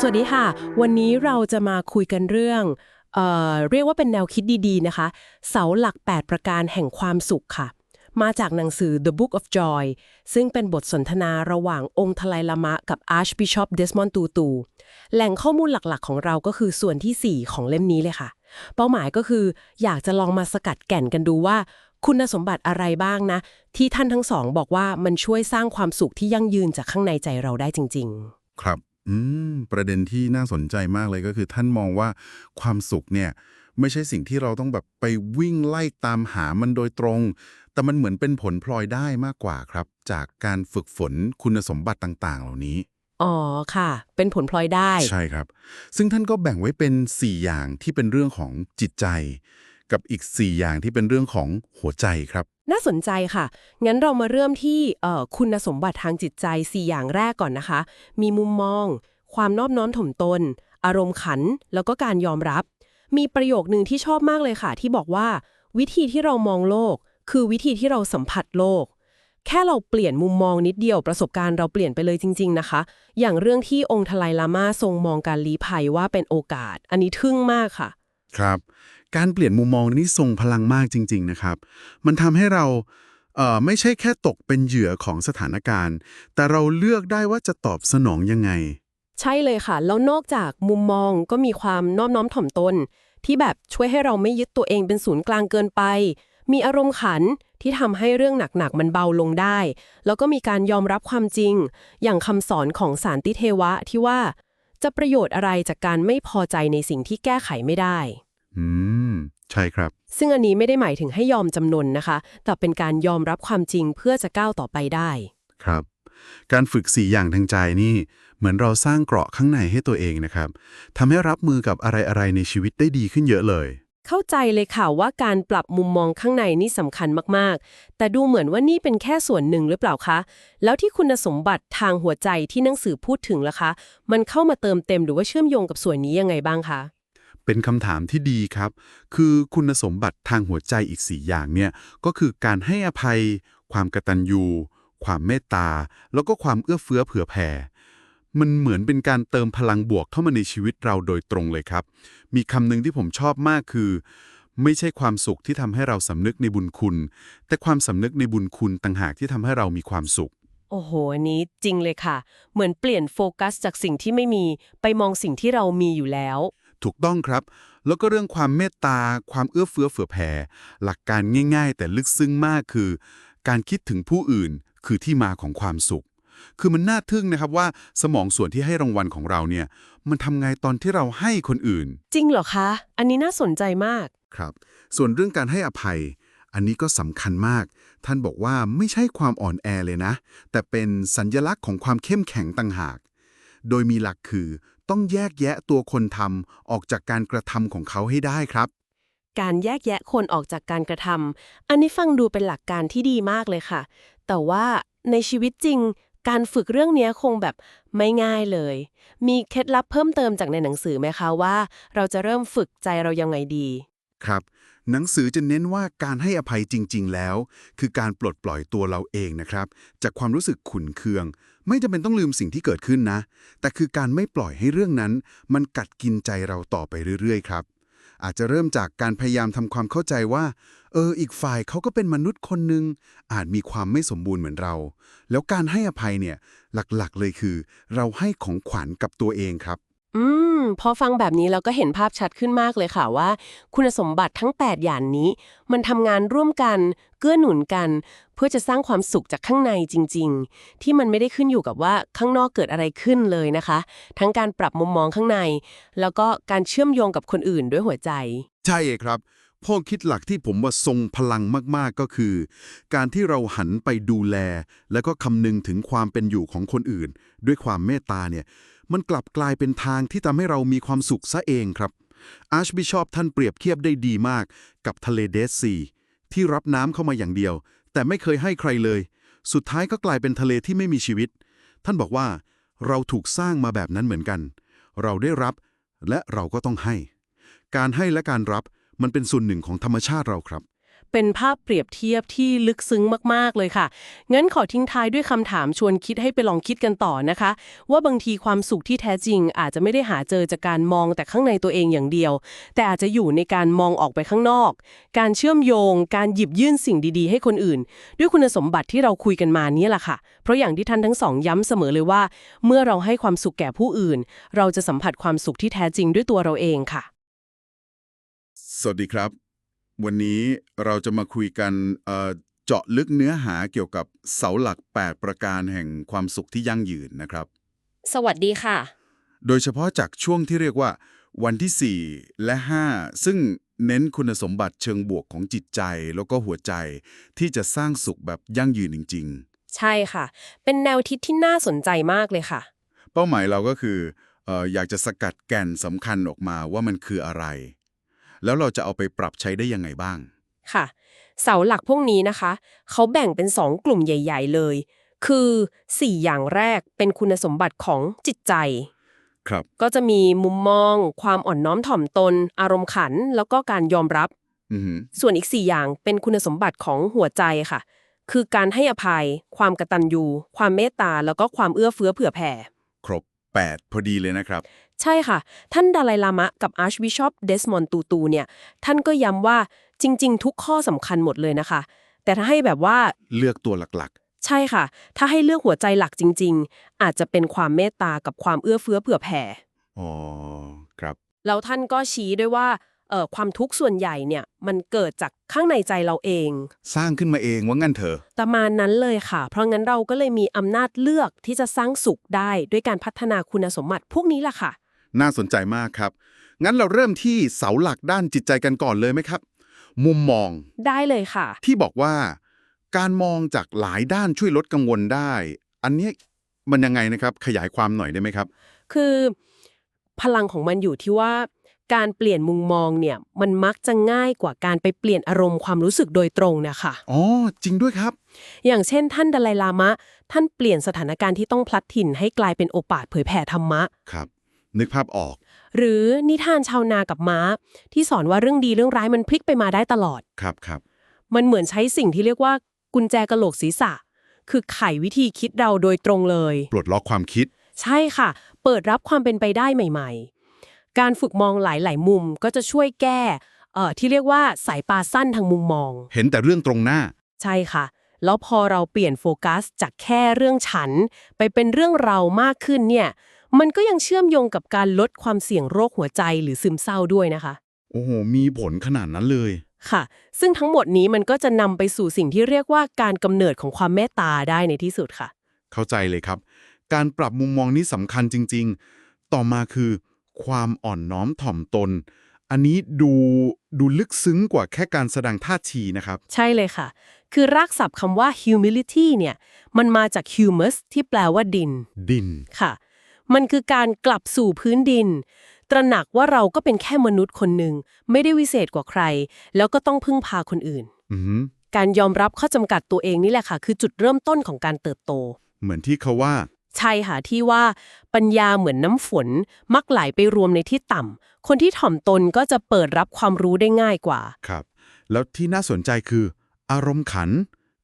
สวัสดีค่ะ วันนี้เราจะมาคุยกันเรื่องเออเรียกว่าเป็นแนวคิดดีๆนะคะ เสาหลัก 8 ประการแห่งความสุขค่ะ มาจากหนังสือ The Book of Joy ซึ่งเป็นบทสนทนาระหว่างองค์ทลายลามะกับ Archbishop Desmond Tutu แหล่งข้อมูลหลักๆ ของเราก็คือส่วนทีสี่4 ของเล่มนี้เลยค่ะ เป้าหมายก็คืออยากจะลองมาสกัดแก่นกันดูว่า คุณสมบัติอะไรบ้างนะ ที่ท่านทั้งสองบอกว่ามันช่วยสร้างความสุขที่ยั่งยืนจากข้างในใจเราได้จริง ๆ ครับ อืม ประเด็นที่น่าสนใจมากเลยก็คือท่านมองว่าความสุขเนี่ยไม่ใช่สิ่งที่เราต้องแบบไปวิ่งไล่ตามหามันโดยตรง แต่มันเหมือนเป็นผลพลอยได้มากกว่าครับ จากการฝึกฝนคุณสมบัติต่างๆ เหล่านี้ อ๋อค่ะ เป็นผลพลอยได้ ใช่ครับ ซึ่งท่านก็แบ่งไว้เป็น 4 อย่างที่เป็นเรื่องของจิตใจ กับอีก 4 อย่างที่เป็นเรื่องของหัวใจครับ น่าสนใจค่ะ งั้นเรามาเริ่มที่คุณสมบัติทางจิตใจ 4 อย่างแรกก่อนนะคะ มีมุมมอง ความนอบน้อมถ่อมตน อารมณ์ขัน แล้วก็การยอมรับ มีประโยคหนึ่งที่ชอบมากเลยค่ะ ที่บอกว่า วิธีที่เรามองโลก คือวิธีที่เราสัมผัสโลกแค่เราเปลี่ยนมุมมองนิดเดียวประสบการณ์เราเปลี่ยนไปเลยจริง ๆนะคะ อย่างเรื่องที่องค์ทลายลามาทรงมองการลี้ภัยว่าเป็นโอกาส อันนี้ทึ่งมากค่ะ ครับ การเปลี่ยนมุมมองนี่ทรงพลังมากจริง ๆ นะครับ มันทำให้เราเอ่อไม่ใช่แค่ตกเป็นเหยื่อของสถานการณ์ แต่เราเลือกได้ว่าจะตอบสนองยังไง ใช่เลยค่ะ แล้วนอกจากมุมมองก็มีความนอบน้อมถ่อมตน ที่แบบช่วยให้เราไม่ยึดตัวเองเป็นศูนย์กลางเกินไป มีอารมณ์ขันที่ทำให้เรื่องหนักๆมันเบาลงได้ แล้วก็มีการยอมรับความจริง อย่างคำสอนของสารติเทวะที่ว่า จะประโยชน์อะไรจากการไม่พอใจในสิ่งที่แก้ไขไม่ได้ อืม ใช่ครับ ซึ่งอันนี้ไม่ได้หมายถึงให้ยอมจำนนนะคะ แต่เป็นการยอมรับความจริงเพื่อจะก้าวต่อไปได้ ครับ การฝึกสี่อย่างทางใจนี่ เหมือนเราสร้างเกราะข้างในให้ตัวเองนะครับทำให้รับมือกับอะไรๆในชีวิตได้ดีขึ้นเยอะเลย เข้าใจเลยค่ะว่าการปรับมุมมองข้างในนี่สำคัญมากๆ แต่ดูเหมือนว่านี่เป็นแค่ส่วนหนึ่งหรือเปล่าคะ แล้วที่คุณสมบัติทางหัวใจที่หนังสือพูดถึงล่ะคะ มันเข้ามาเติมเต็มหรือว่าเชื่อมโยงกับส่วนนี้ยังไงบ้างคะ เป็นคำถามที่ดีครับ คือคุณสมบัติทางหัวใจอีกสี่อย่างเนี่ย ก็คือการให้อภัย ความกตัญญู ความเมตตา แล้วก็ความเอื้อเฟื้อเผื่อแผ่ มันเหมือนเป็นการเติมพลังบวกเข้ามาในชีวิตเราโดยตรงเลยครับ มีคำหนึ่งที่ผมชอบมากคือ ไม่ใช่ความสุขที่ทำให้เราสำนึกในบุญคุณ แต่ความสำนึกในบุญคุณต่างหากที่ทำให้เรามีความสุข โอ้โหอันนี้จริงเลยค่ะ เหมือนเปลี่ยนโฟกัสจากสิ่งที่ไม่มีไปมองสิ่งที่เรามีอยู่แล้ว ถูกต้องครับ แล้วก็เรื่องความเมตตา ความเอื้อเฟื้อเผื่อแผ่ หลักการง่าย ๆ แต่ลึกซึ้งมากคือ การคิดถึงผู้อื่นคือที่มาของความสุข คือมันน่าทึ่งนะครับว่าสมองส่วนที่ให้รางวัลของเราเนี่ย มันทำไงตอนที่เราให้คนอื่น จริงเหรอคะ อันนี้น่าสนใจมาก ครับ ส่วนเรื่องการให้อภัย อันนี้ก็สำคัญมาก ท่านบอกว่าไม่ใช่ความอ่อนแอเลยนะ แต่เป็นสัญญลักษณ์ของความเข้มแข็งต่างหาก โดยมีหลักคือต้องแยกแยะตัวคนทำออกจากการกระทำของเขาให้ได้ครับ การแยกแยะคนออกจากการกระทำอันนี้ฟังดูเป็นหลักการที่ดีมากเลยค่ะ แต่ว่าในชีวิตจริง การฝึกเรื่องนี้คงแบบไม่ง่ายเลย มีเคล็ดลับเพิ่มเติมจากในหนังสือไหมคะว่า เราจะเริ่มฝึกใจเรายังไงดี ครับ หนังสือจะเน้นว่าการให้อภัยจริง ๆ แล้ว คือการปลดปล่อยตัวเราเองนะครับ จากความรู้สึกขุนเคือง ไม่จำเป็นต้องลืมสิ่งที่เกิดขึ้นนะ แต่คือการไม่ปล่อยให้เรื่องนั้น มันกัดกินใจเราต่อไปเรื่อยๆ ครับ อาจจะเริ่มจากการพยายามทำความเข้าใจว่า เออ อีกฝ่ายเขาก็เป็นมนุษย์คนหนึ่งอาจมีความไม่สมบูรณ์เหมือนเรา แล้วการให้อภัยเนี่ยหลักๆเลยคือ เราให้ของขวัญกับตัวเองครับ อืม พอฟังแบบนี้เราก็เห็นภาพชัดขึ้นมากเลยค่ะว่า คุณสมบัติทั้ง 8 อย่างนี้ มันทำงานร่วมกัน เกื้อหนุนกัน เพื่อจะสร้างความสุขจากข้างในจริง ๆ ที่มันไม่ได้ขึ้นอยู่กับว่าข้างนอกเกิดอะไรขึ้นเลยนะคะ ทั้งการปรับมุมมองข้างใน แล้วก็การเชื่อมโยงกับคนอื่นด้วยหัวใจ ใช่ครับพ่อคิดหลักที่ผมว่าทรงพลังมากๆก็คือ การที่เราหันไปดูแล แล้วก็คำนึงถึงความเป็นอยู่ของคนอื่น ด้วยความเมตตาเนี่ย มันกลับกลายเป็นทางที่ทำให้เรามีความสุขซะเองครับอาร์ชบิชอปท่านเปรียบเทียบได้ดีมากกับทะเลเดซีที่รับน้ำเข้ามาอย่างเดียว แต่ไม่เคยให้ใครเลย สุดท้ายก็กลายเป็นทะเลที่ไม่มีชีวิต ท่านบอกว่าเราถูกสร้างมาแบบนั้นเหมือนกัน เราได้รับและเราก็ต้องให้ การให้และการรับมันเป็นส่วนหนึ่งของธรรมชาติเราครับ เป็นภาพเปรียบเทียบที่ลึกซึ้งมาก ๆ เลยค่ะ งั้นขอทิ้งท้ายด้วยคำถามชวนคิดให้ไปลองคิดกันต่อนะคะ ว่าบางทีความสุขที่แท้จริง อาจจะไม่ได้หาเจอจากการมองแต่ข้างในตัวเองอย่างเดียว แต่อาจจะอยู่ในการมองออกไปข้างนอก การเชื่อมโยง การหยิบยื่นสิ่งดีๆ ให้คนอื่น ด้วยคุณสมบัติที่เราคุยกันมานี้แหละค่ะ เพราะอย่างที่ท่านทั้งสองย้ำเสมอเลยว่า เมื่อเราให้ความสุขแก่ผู้อื่น เราจะสัมผัสความสุขที่แท้จริงด้วยตัวเราเองค่ะ สวัสดีครับ วันนี้เราจะมาคุยกันเอ่อเจาะลึกเนื้อหาเกี่ยวกับเสาหลัก 8 ประการแห่งความสุขที่ยั่งยืนนะครับ สวัสดีค่ะ โดยเฉพาะจากช่วงที่เรียกว่า วันที่ 4 และ 5 ซึ่งเน้นคุณสมบัติเชิงบวกของจิตใจแล้วก็หัวใจที่จะสร้างสุขแบบยั่งยืนจริงใช่ค่ะ เป็นแนวคิดที่น่าสนใจมากเลยค่ะๆเป้าหมายเราก็คือเอออยากจะสกัดแก่นสำคัญออกมาว่ามันคืออะไร แล้วเราจะเอาไปปรับใช้ได้ยังไงบ้าง ค่ะ เสาหลักพวกนี้นะคะ เขาแบ่งเป็น 2 กลุ่มใหญ่ ๆ เลย คือ 4 อย่างแรกเป็นคุณสมบัติของจิตใจ ครับ ก็จะมีมุมมอง ความอ่อนน้อมถ่อมตน อารมณ์ขัน แล้วก็การยอมรับอือหือส่วนอีก 4 อย่างเป็นคุณสมบัติของหัวใจค่ะ คือการให้อภัย ความกตัญญู ความเมตตา แล้วก็ความเอื้อเฟื้อเผื่อแผ่ ครบ 8 พอดีเลยนะครับ ใช่ค่ะ ท่านดาไลลามะกับอาร์ชบิชอปเดสมอนตูตูเนี่ย ท่านก็ย้ำว่าจริง ๆ ทุกข้อสำคัญหมดเลยนะคะ แต่ถ้าให้แบบว่าเลือกตัวหลักใช่ค่ะ ถ้าให้เลือกหัวใจหลักจริง ๆ อาจจะเป็นความเมตตากับความเอื้อเฟื้อเผื่อแผ่ๆอ๋อครับ แล้วท่านก็ชี้ด้วยว่าเอ่อความทุกข์ส่วนใหญ่เนี่ยมันเกิดจากข้างในใจเราเอง สร้างขึ้นมาเองว่างั้นเถอะประมาณนั้นเลยค่ะ เพราะงั้นเราก็เลยมีอำนาจเลือกที่จะสร้างสุขได้ด้วยการพัฒนาคุณสมบัติพวกนี้ล่ะค่ะ น่าสนใจมากครับ งั้นเราเริ่มที่เสาหลักด้านจิตใจกันก่อนเลยไหมครับ มุมมองได้เลยค่ะ ที่บอกว่า การมองจากหลายด้านช่วยลดกังวลได้ อันเนี้ยมันยังไงนะครับ ขยายความหน่อยได้ไหมครับ คือ พลังของมันอยู่ที่ว่า การเปลี่ยนมุมมองเนี่ย มันมักจะง่ายกว่าการไปเปลี่ยนอารมณ์ความรู้สึกโดยตรงนะคะอ๋อจริงด้วยครับ อย่างเช่น ท่านดาไลลามะ ท่านเปลี่ยนสถานการณ์ที่ต้องพลัดถิ่นให้กลายเป็นโอกาสเผยแผ่ธรรมะครับ นึกภาพออก หรือนิทานชาวนากับม้า ที่สอนว่าเรื่องดีเรื่องร้ายมันพลิกไปมาได้ตลอด ครับครับมันเหมือนใช้สิ่งที่เรียกว่ากุญแจกะโหลกศีรษะ คือไขวิธีคิดเราโดยตรงเลย ปลดล็อกความคิด ใช่ค่ะ เปิดรับความเป็นไปได้ใหม่ ๆ การฝึกมองหลาย ๆ มุมก็จะช่วยแก้เอ่อที่เรียกว่าสายตาสั้นทางมุมมอง เห็นแต่เรื่องตรงหน้า ใช่ค่ะ แล้วพอเราเปลี่ยนโฟกัสจากแค่เรื่องฉัน ไปเป็นเรื่องเรามากขึ้นเนี่ย มันก็ยังเชื่อมโยงกับการลดความเสี่ยงโรคหัวใจหรือซึมเศร้าด้วยนะคะ โอ้โห มีผลขนาดนั้นเลย ค่ะ ซึ่งทั้งหมดนี้มันก็จะนำไปสู่สิ่งที่เรียกว่าการกำเนิดของความเมตตาได้ในที่สุดค่ะ เข้าใจเลยครับ การปรับมุมมองนี้สำคัญจริง ๆ ต่อมาคือ ความอ่อนน้อมถ่อมตน อันนี้ดูดูลึกซึ้งกว่าแค่การแสดงท่าทีนะครับ ใช่เลยค่ะ คือรากศัพท์คำว่า humility เนี่ย มันมาจาก humus ที่แปลว่าดิน ดิน ค่ะ มันคือการกลับสู่พื้นดิน ตระหนักว่าเราก็เป็นแค่มนุษย์คนหนึ่ง ไม่ได้วิเศษกว่าใคร แล้วก็ต้องพึ่งพาคนอื่นอือหือการยอมรับข้อจำกัดตัวเองนี่แหละค่ะ คือจุดเริ่มต้นของการเติบโต เหมือนที่เขาว่า ใช่ค่ะที่ว่า ปัญญาเหมือนน้ำฝน มักไหลไปรวมในที่ต่ำคนที่ถ่อมตนก็จะเปิดรับความรู้ได้ง่ายกว่า ครับ แล้วที่น่าสนใจคือ อารมณ์ขัน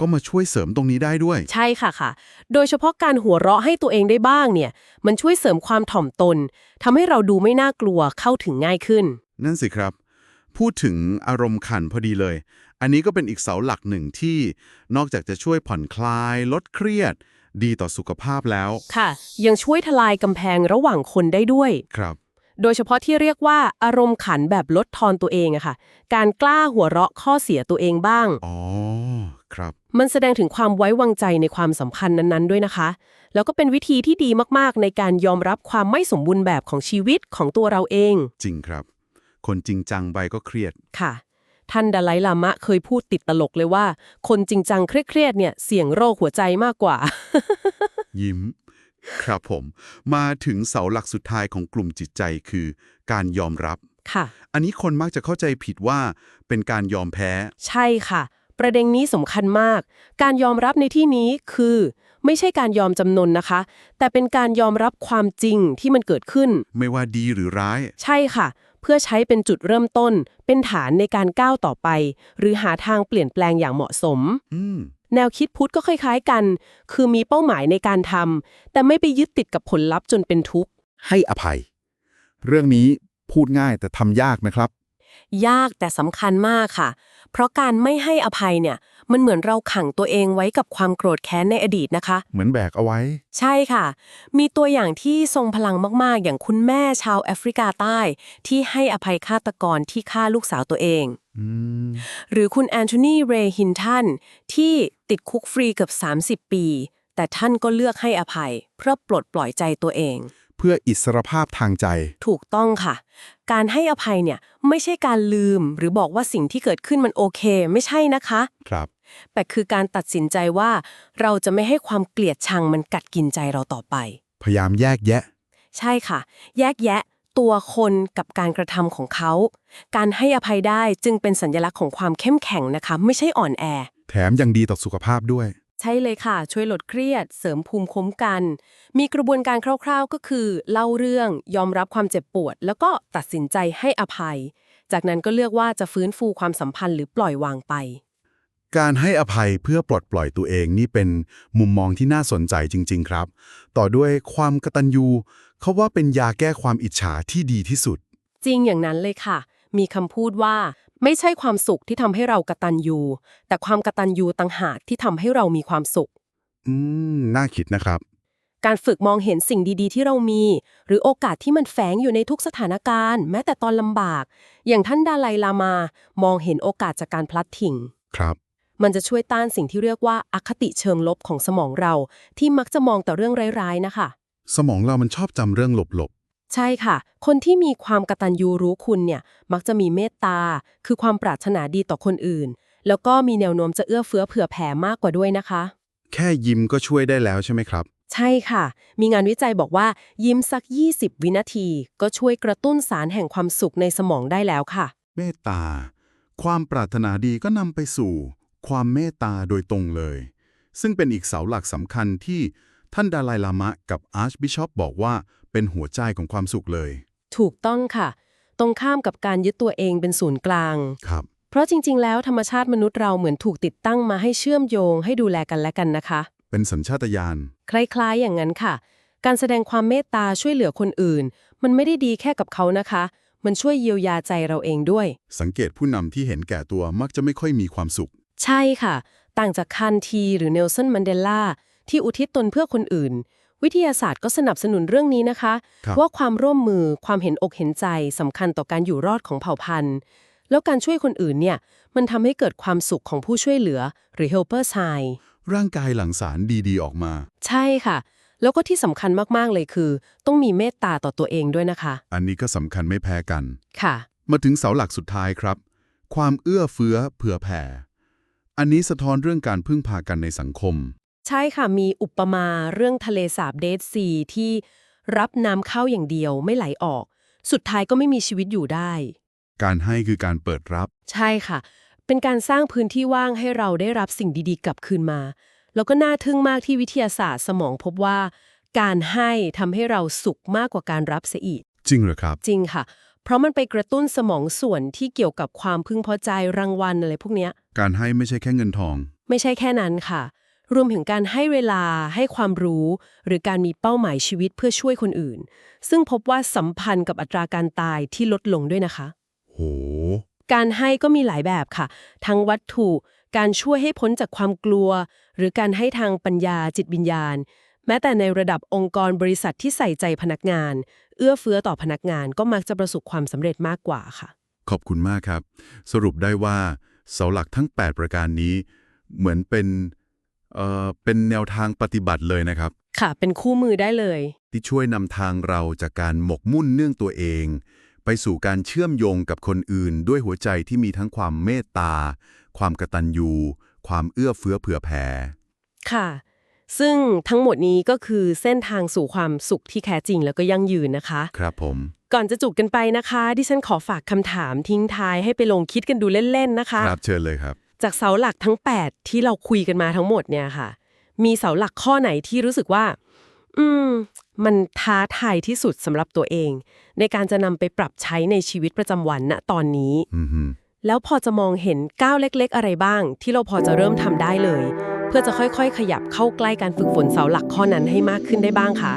ก็มาช่วยเสริมตรงนี้ได้ด้วย ใช่ค่ะค่ะ โดยเฉพาะการหัวเราะให้ตัวเองได้บ้างเนี่ย มันช่วยเสริมความถ่อมตนทำให้เราดูไม่น่ากลัวเข้าถึงง่ายขึ้น นั่นสิครับ พูดถึงอารมณ์ขันพอดีเลย อันนี้ก็เป็นอีกเสาหลักหนึ่งที่นอกจากจะช่วยผ่อนคลาย ลดเครียด ดีต่อสุขภาพแล้ว ค่ะ ยังช่วยทลายกำแพงระหว่างคนได้ด้วย ครับ โดยเฉพาะที่เรียกว่าอารมณ์ขันแบบลดทอนตัวเองอะค่ะ การกล้าหัวเราะข้อเสียตัวเองบ้าง อ๋อ ครับ มันแสดงถึงความไว้วางใจในความสัมพันธ์นั้นๆ ด้วยนะคะ แล้วก็เป็นวิธีที่ดีมากๆ ในการยอมรับความไม่สมบูรณ์แบบของชีวิตของตัวเราเอง จริงครับ คนจริงจังไปก็เครียด ค่ะ ท่านดาไลลามะเคยพูดติดตลกเลยว่า คนจริงจังเครียดๆเนี่ยเสี่ยงโรคหัวใจมากกว่า ยิ้ม ครับผม มาถึงเสาหลักสุดท้ายของกลุ่มจิตใจคือ การยอมรับ ค่ะ อันนี้คนมักจะเข้าใจผิดว่าเป็นการยอมแพ้ ใช่ค่ะ ประเด็นนี้สำคัญมาก การยอมรับในที่นี้คือ ไม่ใช่การยอมจำนนนะคะ แต่เป็นการยอมรับความจริงที่มันเกิดขึ้น ไม่ว่าดีหรือร้าย ใช่ค่ะ เพื่อใช้เป็นจุดเริ่มต้น เป็นฐานในการก้าวต่อไป หรือหาทางเปลี่ยนแปลงอย่างเหมาะสม อืม แนวคิดพุทธก็คล้ายๆกัน คือมีเป้าหมายในการทำแต่ไม่ไปยึดติดกับผลลัพธ์จนเป็นทุกข์ ให้อภัย เรื่องนี้พูดง่ายแต่ทำยากนะครับ ยากแต่สำคัญมากค่ะ เพราะการไม่ให้อภัยเนี่ย มันเหมือนเราขังตัวเองไว้กับความโกรธแค้นในอดีตนะคะ เหมือนแบกเอาไว้ ใช่ค่ะ มีตัวอย่างที่ทรงพลังมาก ๆ อย่างคุณแม่ชาวแอฟริกาใต้ ที่ให้อภัยฆาตกรที่ฆ่าลูกสาวตัวเองอืมหรือคุณแอนโทนี เรย์ฮินทันที่ติดคุกฟรีเกือบ30 ปี แต่ท่านก็เลือกให้อภัย เพื่อปลดปล่อยใจตัวเอง เพื่ออิสรภาพทางใจ ถูกต้องค่ะ การให้อภัยเนี่ยไม่ใช่การลืม หรือบอกว่าสิ่งที่เกิดขึ้นมันโอเค ไม่ใช่นะคะ ครับ แต่คือการตัดสินใจว่า เราจะไม่ให้ความเกลียดชังมันกัดกินใจเราต่อไป พยายามแยกแยะ ใช่ค่ะ แยกแยะ ตัวคนกับการกระทำของเขา การให้อภัยได้จึงเป็นสัญลักษณ์ของความเข้มแข็งนะคะ ไม่ใช่อ่อนแอ แถมยังดีต่อสุขภาพด้วย ใช่เลยค่ะ ช่วยลดเครียด เสริมภูมิคุ้มกัน มีกระบวนการคร่าวๆก็คือ เล่าเรื่องยอมรับความเจ็บปวด แล้วก็ตัดสินใจให้อภัย จากนั้นก็เลือกว่าจะฟื้นฟูความสัมพันธ์หรือปล่อยวางไป การให้อภัยเพื่อปลดปล่อยตัวเองนี่เป็นมุมมองที่น่าสนใจจริง ๆ ครับ ต่อด้วยความกตัญญูเขาว่าเป็นยาแก้ความอิจฉาที่ดีที่สุด จริงอย่างนั้นเลยค่ะ มีคำพูดว่า ไม่ใช่ความสุขที่ทำให้เรากตัญญูแต่ความกตัญญูต่างหากที่ทำให้เรามีความสุข อืม น่าคิดนะครับ การฝึกมองเห็นสิ่งดีๆ ที่เรามี หรือโอกาสที่มันแฝงอยู่ในทุกสถานการณ์ แม้แต่ตอนลำบาก อย่างท่านดาไลลามามองเห็นโอกาสจากการพลัดถิ่ง ครับ มันจะช่วยต้านสิ่งที่เรียกว่าอคติเชิงลบของสมองเรา ที่มักจะมองแต่เรื่องร้ายๆนะคะ สมองเรามันชอบจำเรื่องหลบ ใช่ค่ะ คนที่มีความกตัญญูรู้คุณเนี่ย มักจะมีเมตตา คือความปรารถนาดีต่อคนอื่น แล้วก็มีแนวโน้มจะเอื้อเฟื้อเผื่อแผ่มากกว่าด้วยนะคะๆแค่ยิ้มก็ช่วยได้แล้วใช่ไหมครับ ใช่ค่ะ มีงานวิจัยบอกว่ายิ้มสัก 20 วินาที ก็ช่วยกระตุ้นสารแห่งความสุขในสมองได้แล้วค่ะ เมตตา ความปรารถนาดีก็นำไปสู่ ความเมตตาโดยตรงเลย ซึ่งเป็นอีกเสาหลักสำคัญที่ท่านดาไลลามะกับอาร์ชบิชอปบอกว่า เป็นหัวใจของความสุขเลย ถูกต้องค่ะ ตรงข้ามกับการยึดตัวเองเป็นศูนย์กลาง ครับ เพราะจริง ๆ แล้วธรรมชาติมนุษย์เราเหมือนถูกติดตั้งมาให้เชื่อมโยงให้ดูแลกันและกันนะคะ เป็นสัญชาตญาณ คล้ายๆ อย่างนั้นค่ะ การแสดงความเมตตาช่วยเหลือคนอื่น มันไม่ได้ดีแค่กับเขานะคะ มันช่วยเยียวยาใจเราเองด้วย สังเกตผู้นำที่เห็นแก่ตัวมักจะไม่ค่อยมีความสุข ใช่ค่ะ ต่างจากคันทีหรือเนลสันมันเดลาที่อุทิศตนเพื่อคนอื่น วิทยาศาสตร์ก็สนับสนุนเรื่องนี้นะคะครับว่าความร่วมมือความเห็นอกเห็นใจสำคัญต่อการอยู่รอดของเผ่าพันธุ์ แล้วการช่วยคนอื่นเนี่ยมันทำให้เกิดความสุขของผู้ช่วยเหลือหรือ helper sign ร่างกายหลั่งสารดีๆ ออกมา ใช่ค่ะ แล้วก็ที่สำคัญมากๆเลยคือ ต้องมีเมตตาต่อตัวเองด้วยนะคะ อันนี้ก็สำคัญไม่แพ้กันค่ะ มาถึงเสาหลักสุดท้ายครับ ความเอื้อเฟื้อเผื่อแผ่ อันนี้สะท้อนเรื่องการพึ่งพากันในสังคม ใช่ค่ะมีอุปมาเรื่องทะเลสาบเดดซีที่รับน้ำเข้าอย่างเดียวไม่ไหลออก สุดท้ายก็ไม่มีชีวิตอยู่ได้ การให้คือการเปิดรับ ใช่ค่ะ เป็นการสร้างพื้นที่ว่างให้เราได้รับสิ่งดีๆ กลับคืนมา แล้วก็น่าทึ่งมากที่วิทยาศาสตร์สมองพบว่า การให้ทำให้เราสุขมากกว่าการรับเสียอีก จริงเหรอครับ จริงค่ะ เพราะมันไปกระตุ้นสมองส่วนที่เกี่ยวกับความพึงพอใจรางวัลอะไรพวกเนี้ย การให้ไม่ใช่แค่เงินทอง ไม่ใช่แค่นั้นค่ะ รวมถึงการให้เวลาให้ความรู้ หรือการมีเป้าหมายชีวิตเพื่อช่วยคนอื่น ซึ่งพบว่าสัมพันธ์กับอัตราการตายที่ลดลงด้วยนะคะ โห การให้ก็มีหลายแบบค่ะ ทั้งวัตถุ การช่วยให้พ้นจากความกลัว หรือการให้ทางปัญญาจิตวิญญาณ แม้แต่ในระดับองค์กรบริษัทที่ใส่ใจพนักงาน เอื้อเฟื้อต่อพนักงานก็มักจะประสบความสำเร็จมากกว่าค่ะ ขอบคุณมากครับ สรุปได้ว่าเสาหลักทั้ง 8 ประการนี้ เหมือนเป็น เอ่อเป็นแนวทางปฏิบัติเลยนะครับ ค่ะ เป็นคู่มือได้เลย ที่ช่วยนำทางเราจากการหมกมุ่นเนื่องตัวเอง ไปสู่การเชื่อมโยงกับคนอื่น ด้วยหัวใจที่มีทั้งความเมตตา ความกตัญญู ความเอื้อเฟื้อเผื่อแผ่ ค่ะ ซึ่งทั้งหมดนี้ก็คือเส้นทางสู่ความสุขที่แท้จริงแล้วก็ยั่งยืนนะคะ ครับผม ก่อนจะจุกกันไปนะคะ ดิฉันขอฝากคำถามทิ้งท้ายให้ไปลองคิดกันดูเล่นๆนะคะ ครับเชิญเลยครับ จากเสาหลักทั้ง 8 ที่เราคุยกันมาทั้งหมดเนี่ยค่ะ มีเสาหลักข้อไหนที่รู้สึกว่า อืม มันท้าทายที่สุดสำหรับตัวเอง ในการจะนำไปปรับใช้ในชีวิตประจำวันณตอนนี้อือฮึแล้วพอจะมองเห็นก้าวเล็ก ๆ อะไรบ้าง ที่เราพอจะเริ่มทำได้เลย เพื่อจะค่อยๆ ขยับเข้าใกล้การฝึกฝนเสาหลักข้อนั้นให้มากขึ้นได้บ้างคะ